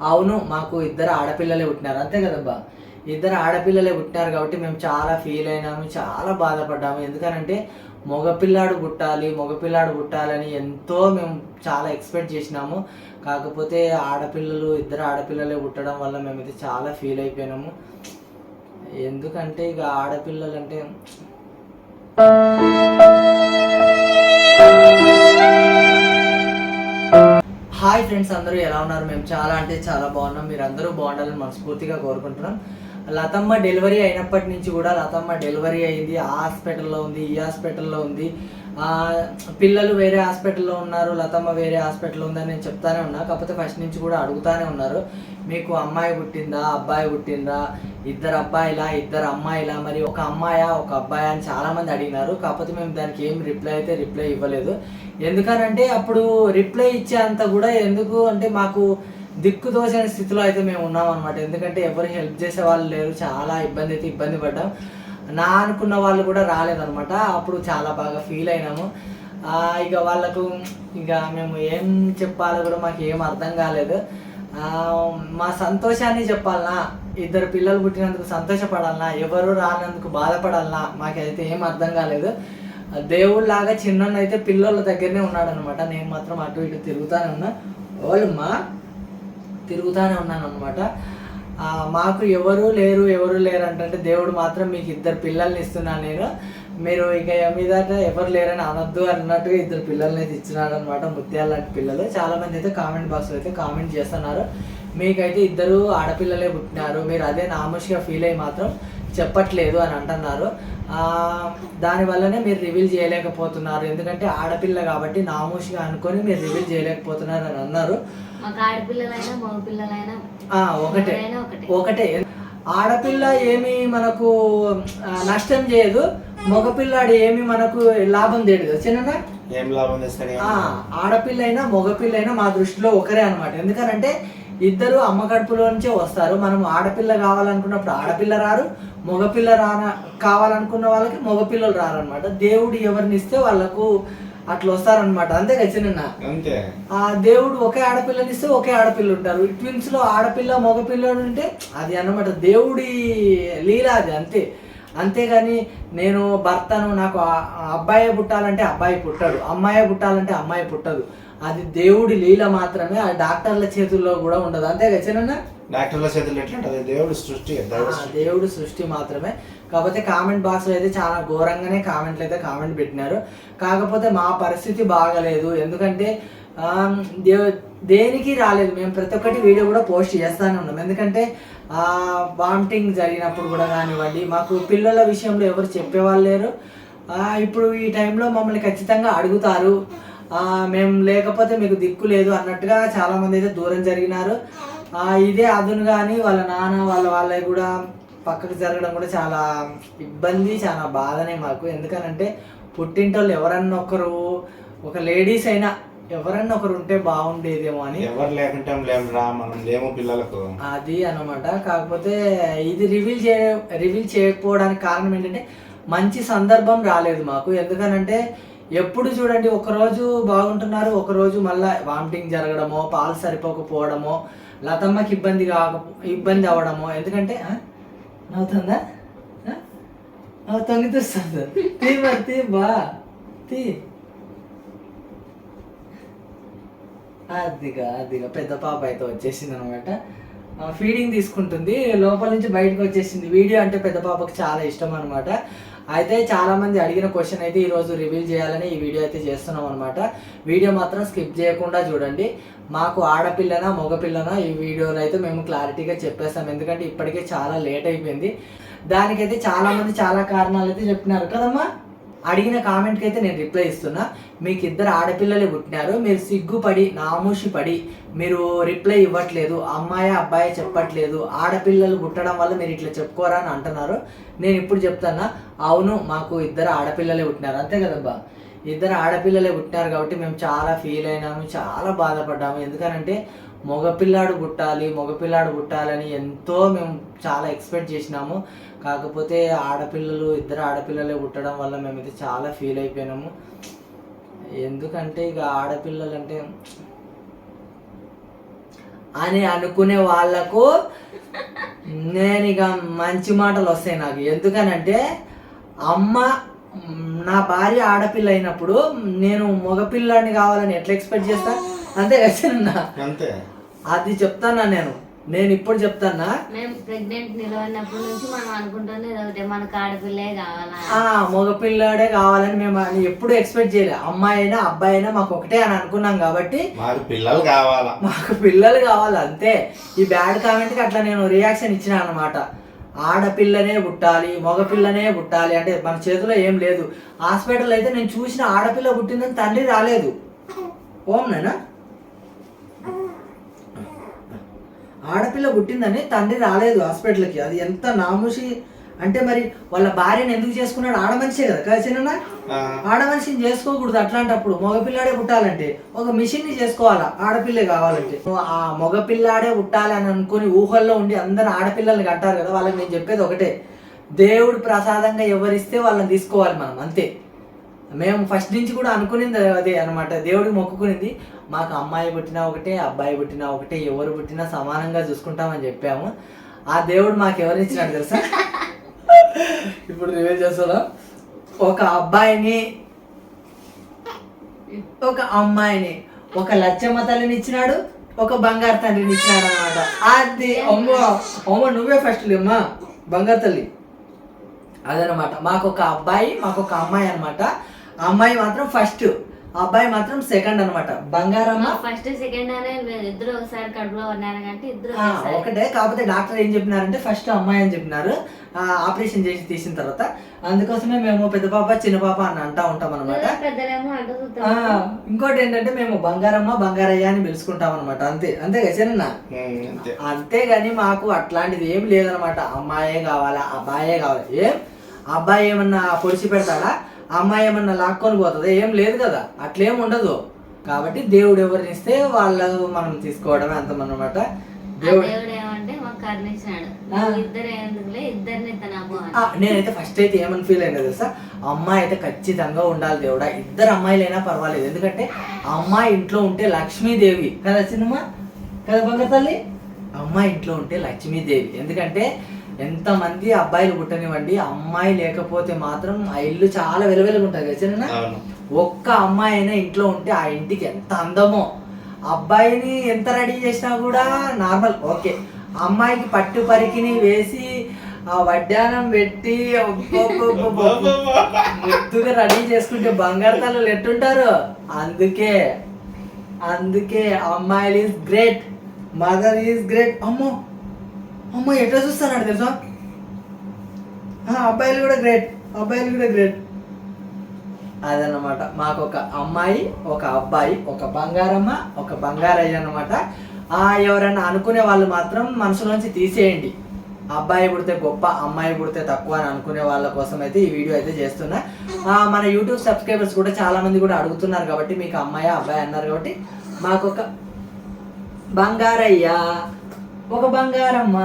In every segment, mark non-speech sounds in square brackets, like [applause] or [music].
అవును మాకు ఇద్దరు ఆడపిల్లలే పుట్టినారు. అంతే కదబ్బా. ఇద్దరు ఆడపిల్లలే పుట్టినారు కాబట్టి మేము చాలా ఫీల్ అయినాము చాలా బాధపడ్డాము. ఎందుకనంటే మగపిల్లాడు పుట్టాలి మగపిల్లాడు పుట్టాలని ఎంతో మేము చాలా ఎక్స్పెక్ట్ చేసినాము. కాకపోతే ఆడపిల్లలు ఇద్దరు ఆడపిల్లలే పుట్టడం వల్ల మేమైతే చాలా ఫీల్ అయిపోయినాము. ఎందుకంటే ఇక ఆడపిల్లలంటే హాయ్ ఫ్రెండ్స్ అందరూ ఎలా ఉన్నారు? మేము చాలా అంటే చాలా బాగున్నాం. మీరు అందరూ బాగుండాలని మనస్ఫూర్తిగా కోరుకుంటున్నాం. లతమ్మ డెలివరీ అయినప్పటి నుంచి కూడా లతమ్మ డెలివరీ అయింది ఆ హాస్పిటల్లో ఉంది ఈ హాస్పిటల్లో ఉంది. పిల్లలు వేరే హాస్పిటల్లో ఉన్నారు లతమ్మ వేరే హాస్పిటల్లో ఉందని నేను చెప్తానే ఉన్నా. కాకపోతే ఫస్ట్ నుంచి కూడా అడుగుతానే ఉన్నారు. మీకు అమ్మాయి పుట్టిందా అబ్బాయి పుట్టిందా ఇద్దరు అబ్బాయిలా ఇద్దరు అమ్మాయిలా? మరి ఒక అమ్మాయా ఒక అబ్బాయా అని చాలామంది అడిగినారు. కాకపోతే మేము దానికి ఏం రిప్లై అయితే రిప్లై ఇవ్వలేదు. ఎందుకనంటే అప్పుడు రిప్లై ఇచ్చే అంత కూడా ఎందుకు అంటే మాకు దిక్కు స్థితిలో అయితే మేము ఉన్నాం అనమాట ఎందుకంటే ఎవరు హెల్ప్ చేసే వాళ్ళు లేరు. చాలా ఇబ్బంది అయితే ఇబ్బంది పడ్డాం. నా అనుకున్న వాళ్ళు కూడా రాలేదనమాట అప్పుడు చాలా బాగా ఫీల్ అయినాము. ఇక వాళ్ళకు ఇక మేము ఏం చెప్పాలో కూడా మాకు ఏం అర్థం కాలేదు. మా సంతోషాన్ని చెప్పాలనా? ఇద్దరు పిల్లలు పుట్టినందుకు సంతోషపడాలనా? ఎవరు రానందుకు బాధపడాలనా? మాకైతే ఏం అర్థం కాలేదు. దేవుళ్ళలాగా చిన్న అయితే పిల్లల దగ్గరనే ఉన్నాడనమాట నేను మాత్రం అటు ఇటు తిరుగుతానున్నా వాళ్ళమ్మా తిరుగుతూనే ఉన్నాను అనమాట మాకు ఎవరు లేరు ఎవరు లేరు అంటే దేవుడు మాత్రం మీకు ఇద్దరు పిల్లల్ని ఇస్తున్నాను నేను. మీరు ఇక మీదట ఎవరు లేరని అనొద్దు అన్నట్టుగా ఇద్దరు పిల్లల్ని అయితే ఇచ్చినాడు అనమాట ముత్యాల లాంటి పిల్లలు. చాలామంది అయితే కామెంట్ బాక్స్లో అయితే కామెంట్ చేస్తున్నారు. మీకైతే ఇద్దరు ఆడపిల్లలే పుట్టినారు. మీరు అదే నామోషిగా ఫీల్ అయ్యి మాత్రం చెప్పట్లేదు అని అంటున్నారు. దానివల్లనే మీరు రివీల్ చేయలేకపోతున్నారు. ఎందుకంటే ఆడపిల్ల కాబట్టి నామోషిగా అనుకొని మీరు రివీల్ చేయలేకపోతున్నారు అని అన్నారు. మాకు ఆడపిల్లలైనా మగ పిల్లలైనా ఆ, ఒకటే. ఒకటే. ఒకటే. ఆడపిల్ల ఏమి మనకు నష్టం చేయదు. మగపిల్లాడు ఏమి మనకు లాభం తేడు కదా చిన్న ఏం లాభం ఆడపిల్ల అయినా మగపిల్ల అయినా మా దృష్టిలో ఒకరే అనమాట ఎందుకనంటే ఇద్దరు అమ్మ కడుపులో నుంచే వస్తారు. మనం ఆడపిల్ల కావాలనుకున్నప్పుడు ఆడపిల్ల రారు మగపిల్ల రాన కావాలనుకున్న వాళ్ళకి మగపిల్లలు రారనమాట దేవుడు ఎవరిని ఇస్తే వాళ్ళకు అట్లా వస్తారనమాట అంతే కదా చిన్న అంతే. ఆ దేవుడు ఒకే ఆడపిల్లని ఇస్తే ఒకే ఆడపిల్ల ఉంటారు. ట్విన్స్లో ఆడపిల్ల మగపిల్లలు ఉంటే అది అన్నమాట దేవుడి లీల అది అంతే. అంతేగాని నేను భర్తను నాకు అబ్బాయే పుట్టాలంటే అబ్బాయి పుట్టాడు. అమ్మాయే పుట్టాలంటే అమ్మాయి పుట్టదు. అది దేవుడి లీల మాత్రమే ఆ డాక్టర్ల చేతుల్లో కూడా ఉండదు. అంతే కదా చిన్న డాక్టర్ల చేతులు ఎట్లుంటది దేవుడు సృష్టి దేవుడు సృష్టి. దేవుడు సృష్టి మాత్రమే. కాకపోతే కామెంట్ బాక్స్లో అయితే చాలా ఘోరంగానే కామెంట్లు అయితే కామెంట్ పెట్టినారు. కాకపోతే మా పరిస్థితి బాగలేదు. ఎందుకంటే ఆ, దే- దేనికి రాలేదు. మేము ప్రతి ఒక్కటి వీడియో కూడా పోస్ట్ చేస్తానే ఉన్నాం. ఎందుకంటే వామిటింగ్ జరిగినప్పుడు కూడా కానివ్వండి మాకు పిల్లల విషయంలో ఎవరు చెప్పేవాళ్ళు లేరు. ఆ, ఇప్పుడు ఈ టైంలో మమ్మల్ని ఖచ్చితంగా అడుగుతారు. మేము లేకపోతే మీకు దిక్కు లేదు అన్నట్టుగా చాలా మంది అయితే దూరం జరిగినారు. ఆ, ఇదే అదును కానీ వాళ్ళ నాన్న వాళ్ళ వాళ్ళవి కూడా పక్కకు జరగడం కూడా చాలా ఇబ్బంది చాలా బాధనే మాకు. ఎందుకనంటే పుట్టింటోళ్ళు ఎవరన్నా ఒకరు ఒక లేడీస్ అయినా ఎవరన్నా ఒకరు ఉంటే బాగుండేదేమో అని. ఎవరు లేకుంటే లేము రా మనం లేము పిల్లలకు. అది అన్నమాట. కాకపోతే ఇది రివీల్ చేయ రివీల్ చేయకపోవడానికి కారణం ఏంటంటే మంచి సందర్భం రాలేదు మాకు. ఎందుకనంటే ఎప్పుడు చూడండి ఒకరోజు బాగుంటున్నారు ఒకరోజు మళ్ళీ వామిటింగ్ జరగడమో పాలు సరిపోకపోవడమో లతమ్మకి ఇబ్బంది కాక ఇబ్బంది అవ్వడమో ఎందుకంటే నవ్వుతుందా? ఆ? ఆ, తీ మరి తీ బా తీ. అదిగా అదిగా పెద్ద పాప అయితే వచ్చేసింది అనమాట ఫీడింగ్ తీసుకుంటుంది లోపల నుంచి బయటకు వచ్చేసింది. వీడియో అంటే పెద్ద పాపకు చాలా ఇష్టం అనమాట అయితే చాలా మంది అడిగిన క్వశ్చన్ అయితే ఈరోజు రివీల్ చేయాలని ఈ వీడియో అయితే చేస్తున్నాం అనమాట వీడియో మాత్రం స్కిప్ చేయకుండా చూడండి. మాకు ఆడపిల్లనా మగపిల్లనా ఈ వీడియోలో అయితే మేము క్లారిటీగా చెప్పేస్తాం. ఎందుకంటే ఇప్పటికే చాలా లేట్ అయిపోయింది. దానికైతే చాలా మంది చాలా కారణాలు అయితే చెప్పినారు కదమ్మా? అడిగిన కామెంట్కి అయితే నేను రిప్లై ఇస్తున్నా. మీకు ఇద్దరు ఆడపిల్లలే పుట్టినారు మీరు సిగ్గుపడి నామూషి పడి మీరు రిప్లై ఇవ్వట్లేదు అమ్మాయి అబ్బాయి చెప్పట్లేదు ఆడపిల్లలు పుట్టడం వల్ల మీరు ఇట్లా చెప్పుకోరా అని అంటున్నారు. నేను ఇప్పుడు చెప్తానా అవును మాకు ఇద్దరు ఆడపిల్లలే పుట్టినారు. అంతే కదబ్బా. ఇద్దరు ఆడపిల్లలే పుట్టినారు కాబట్టి మేము చాలా ఫీల్ అయినాము చాలా బాధపడ్డాము. ఎందుకనంటే మగపిల్లాడు పుట్టాలి మగపిల్లాడు పుట్టాలని ఎంతో మేము చాలా ఎక్స్పెక్ట్ చేసినాము. కాకపోతే ఆడపిల్లలు ఇద్దరు ఆడపిల్లలే పుట్టడం వల్ల మేమైతే చాలా ఫీల్ అయిపోయినాము. ఎందుకంటే ఇక ఆడపిల్లలు అంటే అని అనుకునే వాళ్ళకు నేను ఇక మంచి మాటలు వస్తాయి నాకు. ఎందుకనంటే అమ్మ నా భార్య ఆడపిల్ల అయినప్పుడు నేను మగపిల్లాడిని కావాలని ఎట్లా ఎక్స్పెక్ట్ చేస్తా? అంతే కదా అంతే. అది చెప్తానా నేను? నేను ఇప్పుడు చెప్తానా? మేము ప్రెగ్నెంట్ నిలబడినప్పటి నుంచి మనం అనుకుంటుంది ఒకటే మనకు ఆడపిల్లే కావాలా? ఆ మగపిల్లాడే కావాలని మేము అని ఎప్పుడు ఎక్స్పెక్ట్ చేయలేదు అమ్మాయి అయినా అబ్బాయి అయినా మాకు ఒకటే అని అనుకున్నాం కాబట్టి మాకు పిల్లలు కావాలా? మాకు పిల్లలు కావాలి అంతే. ఈ బ్యాడ్ కామెంట్కి అట్లా నేను రియాక్షన్ ఇచ్చిన అనమాట ఆడపిల్లనే పుట్టాలి మగపిల్లనే పుట్టాలి అంటే మన చేతిలో ఏం లేదు. హాస్పిటల్ అయితే నేను చూసిన ఆడపిల్ల పుట్టిందని తండ్రి రాలేదు. ఓం నేనా ఆడపిల్ల పుట్టిందని తండ్రి రాలేదు హాస్పిటల్కి. అది ఎంత నాముషి అంటే మరి వాళ్ళ భార్యను ఎందుకు చేసుకున్నాడు? ఆడ మనిషే కదా. కదా చిన్న ఆ, ఆడ మనిషిని చేసుకోకూడదు అట్లాంటప్పుడు. మగపిల్లాడే పుట్టాలంటే ఒక మిషన్ని చేసుకోవాలా? ఆడపిల్లే కావాలంటే. ఆ మగపిల్లాడే పుట్టాలి అని అనుకుని ఊహల్లో ఉండి అందరు ఆడపిల్లల్ని కంటారు కదా. వాళ్ళకి నేను చెప్పేది ఒకటే. దేవుడు ప్రసాదంగా ఎవరిస్తే వాళ్ళని తీసుకోవాలి మనం. అంతే. మేము ఫస్ట్ నుంచి కూడా అనుకునేది అదే అనమాట దేవుడికి మొక్కుకునేది. మాకు అమ్మాయి పుట్టినా ఒకటే అబ్బాయి పుట్టినా ఒకటే ఎవరు పుట్టినా సమానంగా చూసుకుంటామని చెప్పాము. ఆ దేవుడు మాకు ఎవరు ఇచ్చినాడు తెలుసా? [laughs] ఇప్పుడు రివైజ్ చేస్తారా ఒక అబ్బాయిని ఒక అమ్మాయిని ఒక లచ్చమ్మ తల్లిని ఇచ్చినాడు ఒక బంగారు తండ్రిని ఇచ్చినాడు అనమాట అది అమ్మ అమ్మ నువ్వే ఫస్ట్ లేమ్మా బంగారు తల్లి. అదనమాట మాకు ఒక అబ్బాయి మాకు ఒక అమ్మాయి అనమాట అమ్మాయి మాత్రం ఫస్ట్ అబ్బాయి మాత్రం సెకండ్ అనమాట బంగారమ్మ. ఫస్ట్ సెకండ్ అనే ఇద్దరు ఒకసారి కడుపులో ఉన్నారు అంటే ఇద్దరు. ఒకటే. కాకపోతే డాక్టర్ ఏం చెప్పినారంటే ఫస్ట్ అమ్మాయి అని చెప్పినారు. ఆ, ఆపరేషన్ చేసి తీసిన తర్వాత. అందుకోసమే మేము పెద్ద పాప చిన్న పాప అని అంటా ఉంటాం అనమాట ఇంకోటి ఏంటంటే మేము బంగారమ్మ బంగారయ్య అని పిలుచుకుంటాం అనమాట అంతే. అంతే కదా చిన్న ఉమ్, అంతే. అంతేగాని మాకు అట్లాంటిది ఏం లేదనమాట అమ్మాయే కావాలా అబ్బాయే కావాలి. ఏం? అబ్బాయి ఏమన్నా పొడిచి పెడతాడా? అమ్మాయి ఏమన్నా లాక్కొని పోతుందా? ఏం లేదు కదా. అట్లేం ఉండదు. కాబట్టి దేవుడు ఎవరిని ఇస్తే వాళ్ళు మనం తీసుకోవడమే అంతమన్నమాట ఆ దేవుడు నేనైతే ఫస్ట్ అయితే ఏమని ఫీల్ అయినా తెలుసా? అమ్మాయి అయితే ఖచ్చితంగా ఉండాలి దేవుడా. ఇద్దరు అమ్మాయిలైనా పర్వాలేదు. ఎందుకంటే అమ్మాయి ఇంట్లో ఉంటే లక్ష్మీదేవి. కదా సినిమా? కదా బంగారు తల్లి? అమ్మాయి ఇంట్లో ఉంటే లక్ష్మీదేవి. ఎందుకంటే ఎంతమంది అబ్బాయిలు పుట్టనివ్వండి అమ్మాయి లేకపోతే మాత్రం ఆ ఇల్లు చాలా వెలువెలుగా ఉంటుంది కదా ఒక్క అమ్మాయి అయినా ఇంట్లో ఉంటే ఆ ఇంటికి ఎంత అందమో. అబ్బాయిని ఎంత రెడీ చేసినా కూడా నార్మల్ ఓకే. అమ్మాయికి పట్టు పరికిని వేసి ఆ వడ్డానం పెట్టి. ముద్దుగా రెడీ చేసుకుంటే బంగారు తల్లు ఎట్టుంటారు? అందుకే అందుకే అమ్మాయిలు is great mother is great. అమ్మో అమ్మో ఎట్లా చూస్తాడు తెలుసా? అబ్బాయిలు కూడా గ్రేట్ అబ్బాయిలు కూడా గ్రేట్ అదన్నమాట. మాకు ఒక అమ్మాయి ఒక అబ్బాయి ఒక బంగారమ్మ ఒక బంగారయ్య అన్నమాట. ఆ ఎవరైనా అనుకునే వాళ్ళు మాత్రం మనసులోంచి తీసేయండి. అబ్బాయి పుడితే గొప్ప అమ్మాయి పుడితే తక్కువ అని అనుకునే వాళ్ళ కోసం అయితే ఈ వీడియో అయితే చేస్తున్నా. మన యూట్యూబ్ సబ్స్క్రైబర్స్ కూడా చాలా మంది కూడా అడుగుతున్నారు కాబట్టి మీకు అమ్మాయి అబ్బాయి అన్నారు కాబట్టి మాకు ఒక బంగారయ్య. ఒక బంగారమ్మ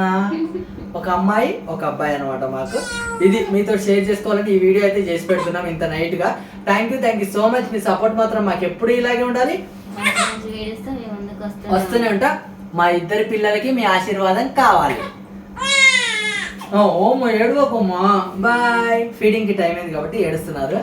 ఒక అమ్మాయి ఒక అబ్బాయి అనమాట మాకు. ఇది మీతో షేర్ చేసుకోవాలంటే ఈ వీడియో అయితే చేసి పెడుతున్నాం ఇంత నైట్గా. Thank you thank you so much me support మాత్రం మాకు ఎప్పుడు ఇలాగే ఉండాలి? వస్తూనే వస్తున్నాం ఉంటా. మా ఇద్దరి పిల్లలకి మీ ఆశీర్వాదం కావాలి. ఓ ఏడుకోకమ్మా బాయ్ ఫీడింగ్కి టైం అయింది కాబట్టి ఏడుస్తున్నారు.